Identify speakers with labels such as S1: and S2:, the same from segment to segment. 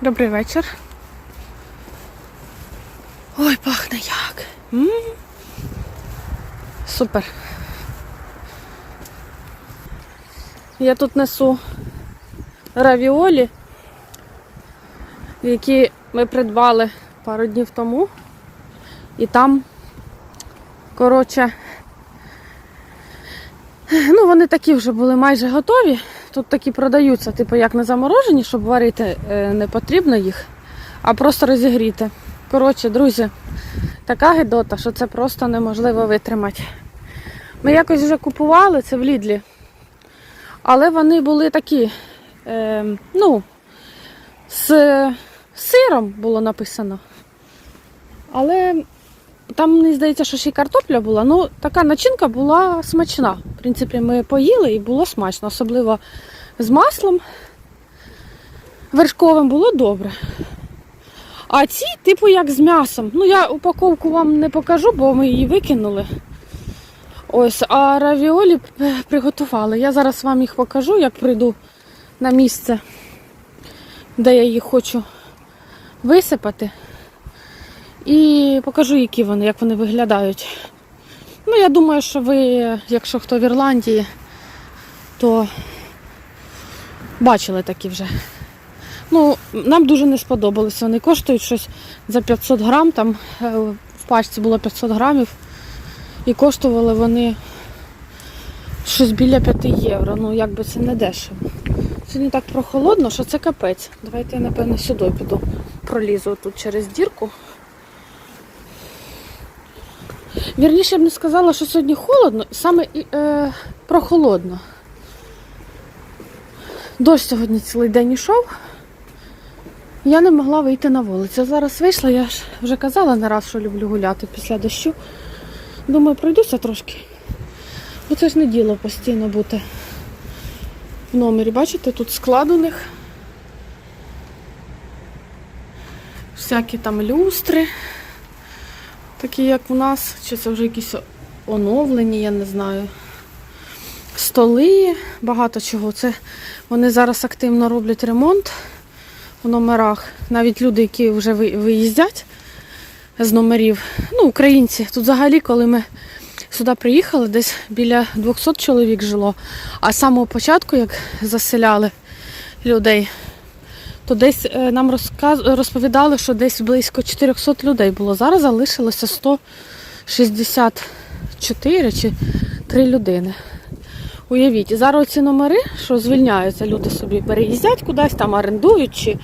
S1: Добрий вечір. Ой, пахне як. м Супер. Я тут несу равіолі, які ми придбали пару днів тому. І там, коротше, ну вони такі вже були майже готові. Тут такі продаються, типу як не заморожені, щоб варити е, не потрібно їх, а просто розігріти. Коротше, друзі, така гидота, що це просто неможливо витримати. Ми якось вже купували це в Лідлі, але вони були такі, е, ну, з сиром було написано. Але там, мені здається, що ще й картопля була. Ну, така начинка була смачна. В принципі, ми поїли і було смачно, особливо з маслом вершковим було добре. А ці, типу, як з м'ясом. Ну, я упаковку вам не покажу, бо ми її викинули. Ось, а равіолі приготували. Я зараз вам їх покажу, як прийду на місце, де я їх хочу висипати. І покажу, які вони, як вони виглядають. Ну, я думаю, що ви, якщо хто в Ірландії, то бачили такі вже. Ну, нам дуже не сподобалось. Вони коштують щось за 500 грам, там е, в пачці було 500 грамів. І коштували вони щось біля 5 євро. Ну, якби це не дешево. Сьогодні так прохолодно, що це капець. Давайте я, напевно, сюди піду. Пролізу тут через дірку. Вірніше б не сказала, що сьогодні холодно, саме е, прохолодно. Дощ сьогодні цілий день йшов. Я не могла вийти на вулицю. Зараз вийшла, я ж вже казала не раз, що люблю гуляти після дощу. Думаю, пройдуся трошки. Бо це ж не діло постійно бути в номері. Бачите, тут склад у них. Всякі там люстри, такі як у нас, чи це вже якісь оновлені, я не знаю. Столи, багато чого. Це вони зараз активно роблять ремонт в номерах. Навіть люди, які вже виїздять з номерів, ну, українці. Тут взагалі, коли ми сюди приїхали, десь біля 200 чоловік жило. А з самого початку, як заселяли людей, то десь е, нам розказ... розповідали, що десь близько 400 людей було. Зараз залишилося 164 чи 3 людини. Уявіть, зараз ці номери, що звільняються, люди собі переїздять кудись, там орендують чи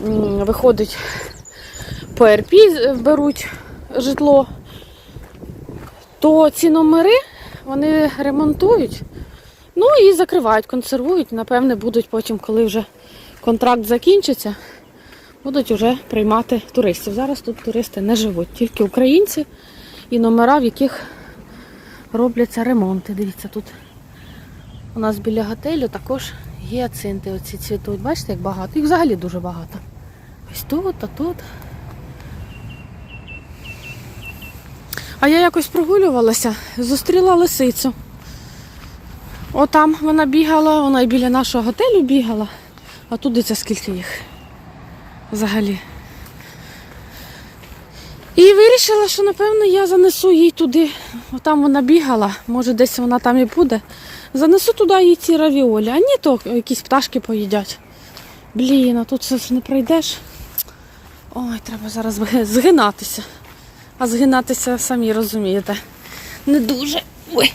S1: виходить РП беруть житло, то ці номери вони ремонтують, ну і закривають, консервують. Напевне, будуть потім, коли вже контракт закінчиться, будуть вже приймати туристів. Зараз тут туристи не живуть, тільки українці і номера, в яких робляться ремонти. Дивіться, тут у нас біля готелю також гіацинти оці цвітуть. Бачите, як багато. Їх взагалі дуже багато. Ось тут, а тут. А я якось прогулювалася, зустріла лисицю. Отам вона бігала, вона і біля нашого готелю бігала, а тут дивіться скільки їх взагалі. І вирішила, що напевно я занесу їй туди. Отам вона бігала, може десь вона там і буде. Занесу туди їй ці равіолі, а ні, то якісь пташки поїдять. Блін, а тут все ж не пройдеш. Ой, треба зараз згинатися. А згинатися самі розумієте. Не дуже. Ой.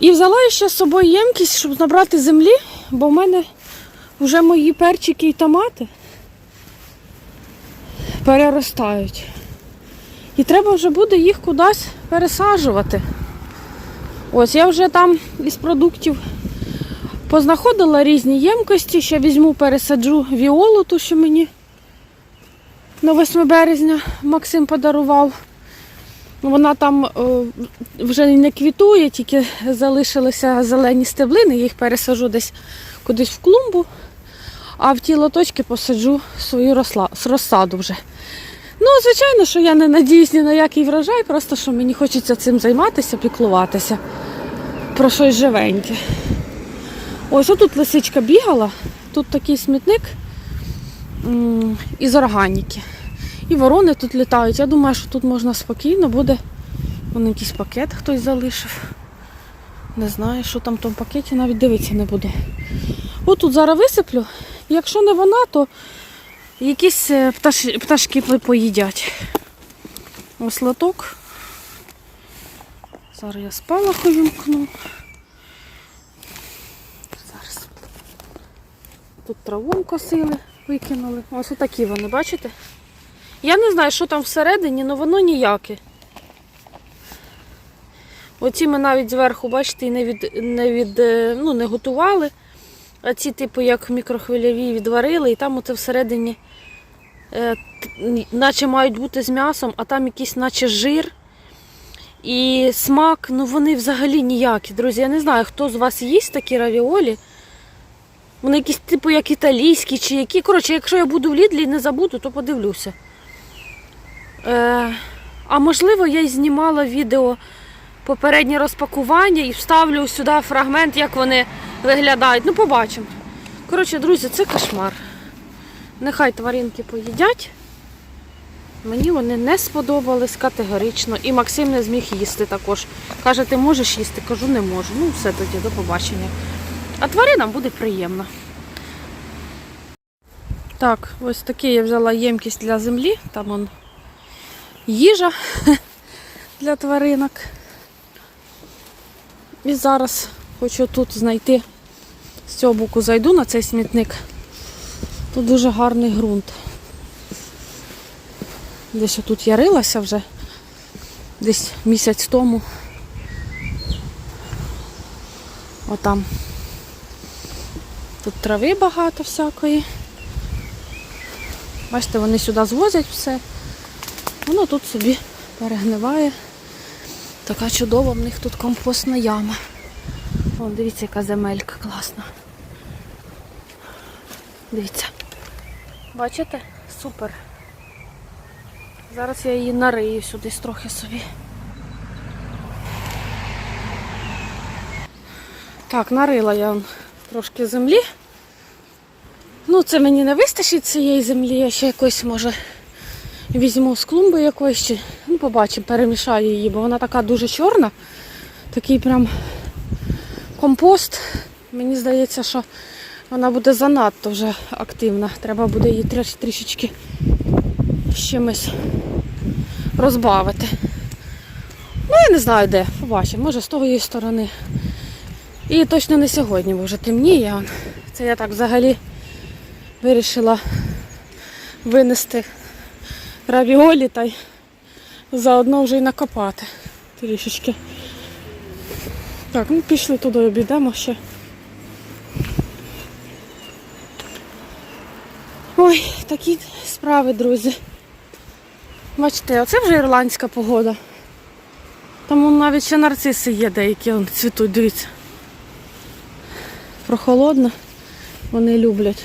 S1: І взяла я ще з собою ємкість, щоб набрати землі, бо в мене вже мої перчики і томати переростають. І треба вже буде їх кудись пересаджувати. Ось я вже там із продуктів познаходила різні ємкості. Ще візьму, пересаджу віолу, ту, що мені на 8 березня Максим подарував. Вона там е, вже не квітує, тільки залишилися зелені стеблини, я їх пересаджу десь кудись в клумбу, а в ті лоточки посаджу свою розсаду вже. Ну, звичайно, що я не надіюсь ні на який врожай, просто що мені хочеться цим займатися, піклуватися про щось живеньке. Ось отут лисичка бігала, тут такий смітник із органіки. І ворони тут літають. Я думаю, що тут можна спокійно буде. Вон якийсь пакет хтось залишив. Не знаю, що там в тому пакеті, навіть дивитися не буду. От тут зараз висиплю. Якщо не вона, то якісь е, пташ... пташки по- поїдять. Ось лоток. Зараз я спалаху вімкну. Зараз. Тут траву косили, викинули. Ось отакі вони, бачите? Я не знаю, що там всередині, але воно ніяке. Оці ми навіть зверху, бачите, не від, не від, е, ну, не готували. А ці, типу, як мікрохвильові відварили, і там оце всередині, е, наче мають бути з м'ясом, а там якийсь наче жир. І смак, ну вони взагалі ніякі. Друзі, я не знаю, хто з вас їсть такі равіолі. Вони якісь, типу, як італійські чи які. Коротше, якщо я буду в Лідлі і не забуду, то подивлюся. Е, а можливо, я й знімала відео попереднє розпакування і вставлю сюди фрагмент, як вони виглядають. Ну, побачимо. Коротше, друзі, це кошмар. Нехай тваринки поїдять. Мені вони не сподобались категорично. І Максим не зміг їсти також. Каже, ти можеш їсти? Кажу, не можу. Ну, все тоді, до побачення. А тваринам буде приємно. Так, ось такий я взяла ємкість для землі. Там он їжа для тваринок. І зараз хочу тут знайти з цього боку зайду на цей смітник. Тут дуже гарний ґрунт. Десь тут я рилася вже десь місяць тому. Отам. Тут трави багато всякої. Бачите, вони сюди звозять все. Воно тут собі перегниває. Така чудова в них тут компостна яма. О, дивіться, яка земелька класна. Дивіться. Бачите? Супер. Зараз я її нарию сюди трохи собі. Так, нарила я трошки землі. Ну, це мені не вистачить цієї землі, я ще якось може візьму з клумби якоїсь чи ну, побачимо, перемішаю її, бо вона така дуже чорна. Такий прям компост. Мені здається, що вона буде занадто вже активна. Треба буде її треш- трішечки з чимось розбавити. Ну, я не знаю де. Побачимо, може з тої сторони. І точно не сьогодні, бо вже темніє. Це я так взагалі вирішила винести равіолі та й заодно вже й накопати трішечки. Так, ну пішли туди, обійдемо ще. Ой, такі справи, друзі. Бачите, оце вже ірландська погода. Там навіть ще нарциси є деякі цвітуть, дивіться. Прохолодно, вони люблять.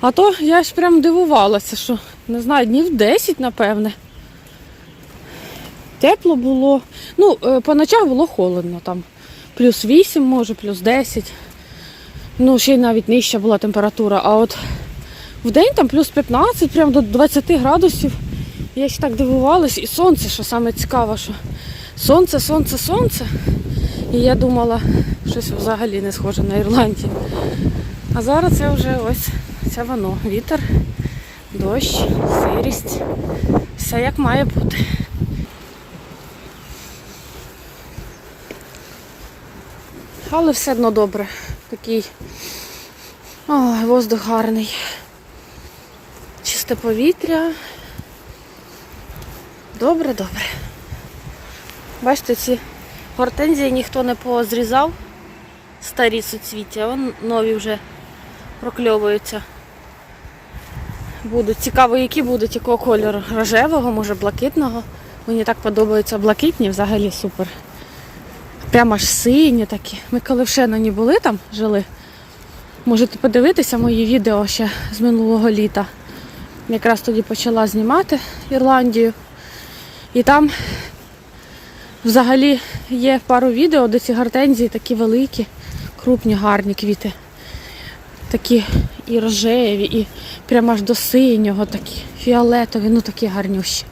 S1: А то я ж прям дивувалася, що не знаю, днів 10, напевне. Тепло було. Ну, е, по ночах було холодно там. Плюс 8, може, плюс 10. Ну, ще й навіть нижча була температура. А от в день там плюс 15, прям до 20 градусів. Я ще так дивувалась. І сонце, що саме цікаво, що сонце, сонце, сонце. І я думала, щось взагалі не схоже на Ірландію. А зараз це вже ось це воно. Вітер, дощ, сирість. Все як має бути. Але все одно добре. Такий ой, воздух гарний. Чисте повітря. Добре, добре. Бачите, ці гортензії ніхто не позрізав. Старі суцвіття, вон нові вже прокльовуються. Будуть. Цікаво, які будуть, якого кольору. Рожевого, може блакитного. Мені так подобаються блакитні, взагалі супер. Прямо аж сині такі. Ми коли в Шеноні були там, жили. Можете подивитися мої відео ще з минулого літа. Якраз тоді почала знімати Ірландію. І там взагалі є пару відео, де ці гортензії такі великі. Крупні, гарні квіти. Такі і рожеві, і прямо аж до синього, такі фіолетові, ну такі гарнющі.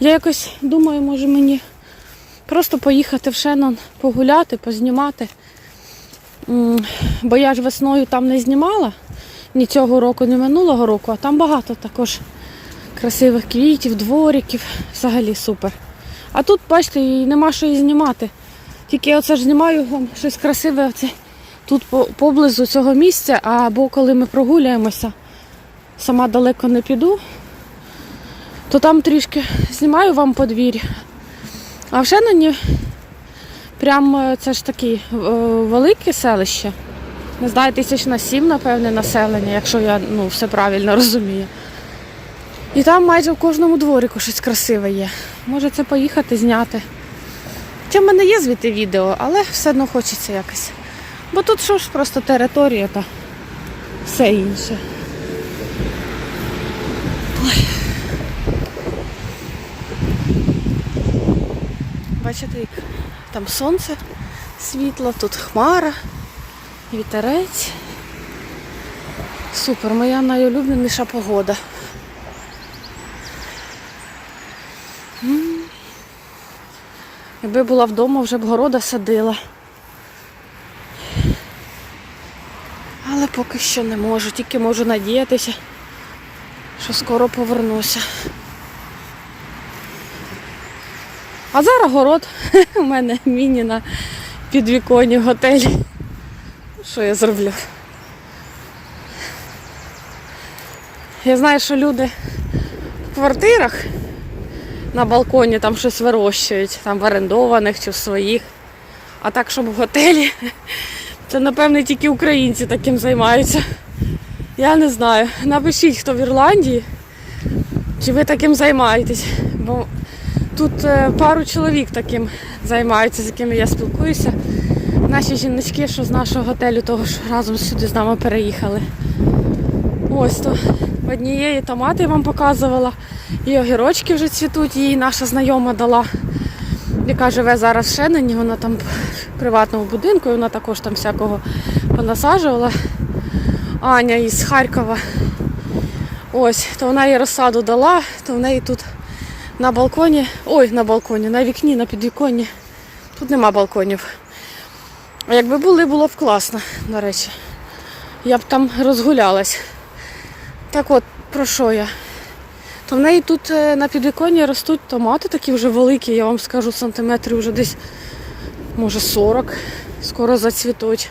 S1: Я якось думаю, може мені просто поїхати в Шеннон погуляти, познімати. Бо я ж весною там не знімала ні цього року, ні минулого року, а там багато також красивих квітів, двориків, взагалі супер. А тут, бачите, і нема що і знімати. Тільки я оце ж знімаю вам щось красиве оце тут поблизу цього місця, або коли ми прогуляємося, сама далеко не піду, то там трішки знімаю вам подвір'я. А в Шеноні прям е, це ж таке велике селище. Не знаю, тисяч на сім, напевне, населення, якщо я ну, все правильно розумію. І там майже в кожному дворику щось красиве є. Може це поїхати зняти. Хоча в мене є звідти відео, але все одно хочеться якось. Бо тут що ж просто територія та все інше. Ой. Бачите, як там сонце світло, тут хмара, вітерець. Супер, моя найулюбленіша погода. Якби була вдома, вже б города садила. Але поки що не можу, тільки можу надіятися, що скоро повернуся. А зараз город у мене міні на підвіконні в готелі. Що я зроблю? Я знаю, що люди в квартирах на балконі там щось вирощують, там в орендованих чи в своїх. А так, щоб в готелі, це напевне тільки українці таким займаються. Я не знаю. Напишіть, хто в Ірландії, чи ви таким займаєтесь. Бо тут е, пару чоловік таким займаються, з якими я спілкуюся. Наші жіночки, що з нашого готелю, того ж разом сюди з нами переїхали. Ось то однієї томати я вам показувала. І огірочки вже цвітуть, їй наша знайома дала, яка живе зараз в Шенені, вона там приватному будинку, і вона також там всякого понасаджувала. Аня із Харкова. Ось, то вона їй розсаду дала, то в неї тут на балконі, ой, на балконі, на вікні, на підвіконні. Тут нема балконів. А якби були, було б класно, до речі. Я б там розгулялась. Так от, про що я? То в неї тут е, на підвіконні ростуть томати такі вже великі, я вам скажу, сантиметрів вже десь, може 40, скоро зацвітуть.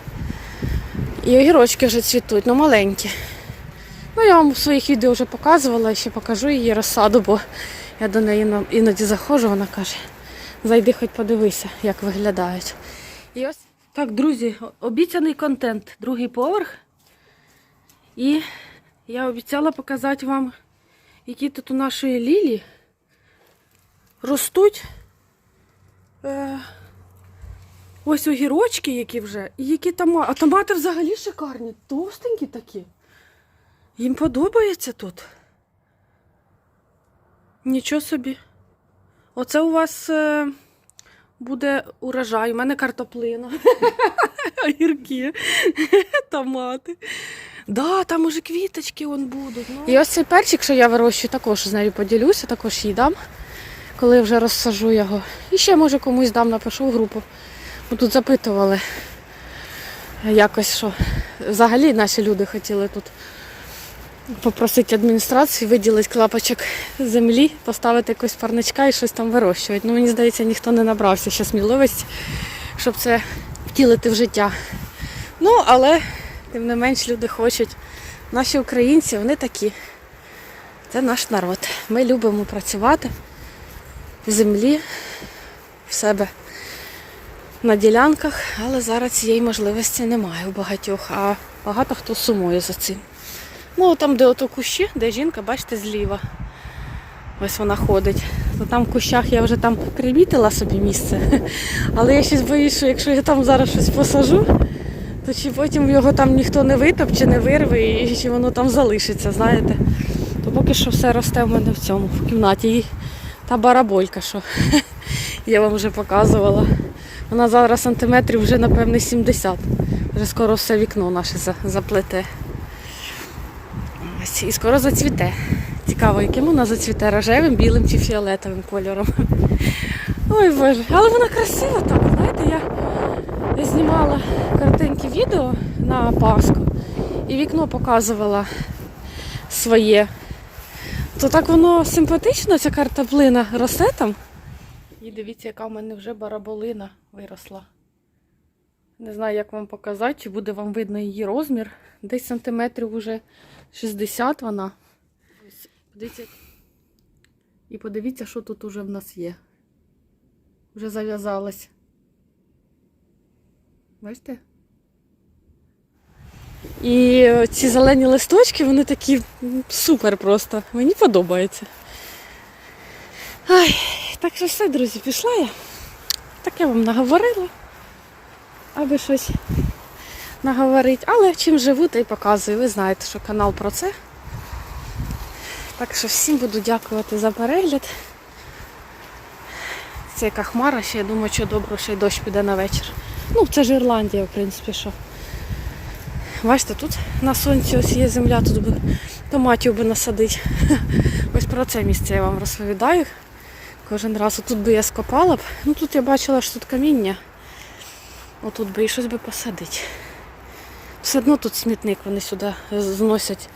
S1: І огірочки вже цвітуть, ну маленькі. Ну, я вам у своїх відео вже показувала, ще покажу її розсаду, бо я до неї іноді заходжу, вона каже, зайди хоч подивися, як виглядають. І ось так, друзі, обіцяний контент, другий поверх. І я обіцяла показати вам, які тут у нашої лілі ростуть. Е, ось огірочки, які вже, і які томати. А томати взагалі шикарні, товстенькі такі. Їм подобається тут. Нічого собі. Оце у вас е, буде урожай. У мене картоплина. Огірки, томати. Да, там уже квіточки вон будуть. Ну. І ось цей перчик, що я вирощую, також з нею поділюся, також їй коли вже розсажу його. І ще, може, комусь дам, напишу в групу. Бо тут запитували якось, що взагалі наші люди хотіли тут попросити адміністрацію виділити клапочок землі, поставити якось парничка і щось там вирощувати. Ну, мені здається, ніхто не набрався ще сміливості, щоб це втілити в життя. Ну, але тим не менш люди хочуть. Наші українці, вони такі. Це наш народ. Ми любимо працювати в землі, в себе на ділянках, але зараз цієї можливості немає у багатьох, а багато хто сумує за цим. Ну, там, де ото кущі, де жінка, бачите, зліва. Ось вона ходить. То там в кущах я вже там примітила собі місце. Але я щось боюсь, що якщо я там зараз щось посажу, то чи потім його там ніхто не витопче, не вирве, і чи воно там залишиться, знаєте. То поки що все росте в мене в цьому, в кімнаті. І та бараболька, що я вам вже показувала. Вона зараз сантиметрів вже, напевне, 70. Вже скоро все вікно наше заплете. Ось, і скоро зацвіте. Цікаво, яким вона зацвіте рожевим, білим чи фіолетовим кольором. Ой Боже, але вона красива так. Знаєте, я, я знімала коротеньке відео на Пасху і вікно показувала своє. То так воно симпатично, ця картоплина росте там. І дивіться, яка в мене вже бараболина виросла. Не знаю, як вам показати, чи буде вам видно її розмір. Десь сантиметрів уже 60 вона. Подивіться. І подивіться, що тут уже в нас є. Вже зав'язалась. Бачите? І ці зелені листочки, вони такі супер просто. Мені подобається. Ай, так що все, друзі, пішла я. Таке вам наговорила. Аби щось наговорити. Але чим живу, та й показую. Ви знаєте, що канал про це. Так що всім буду дякувати за перегляд. Це яка хмара, ще я думаю, що добре, ще й дощ піде на вечір. Ну, це ж Ірландія, в принципі, що. Бачите, тут на сонці ось є земля, тут би томатів би насадити. Ось про це місце я вам розповідаю. Кожен раз отут би я скопала б. Ну тут я бачила, що тут каміння. Отут би і щось би посадити. Все одно тут смітник, вони сюди зносять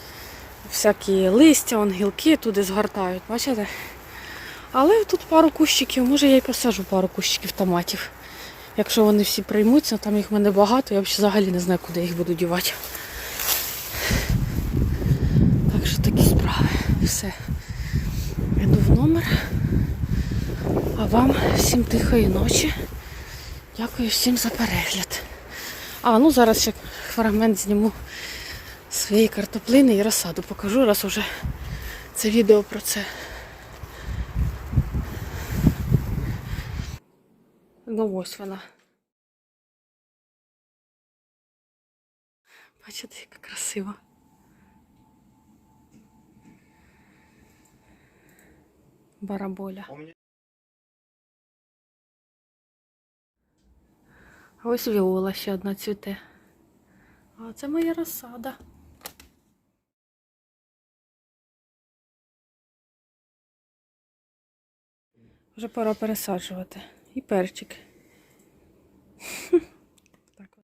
S1: всякі листя, он, гілки туди згортають, бачите? Але тут пару кущиків, може я й посажу пару кущиків томатів. Якщо вони всі приймуться, там їх в мене багато, я взагалі не знаю, куди їх буду дівати. Так що такі справи. Все. Йду в номер. А вам всім тихої ночі. Дякую всім за перегляд. А, ну зараз ще фрагмент зніму своєї картоплини і розсаду покажу, раз уже це відео про це. Ну ось вона. Бачите, яка красива. Бараболя. Ось віола ще одна цвіте. А це моя розсада. Вже пора пересаджувати. І перчик. Так от.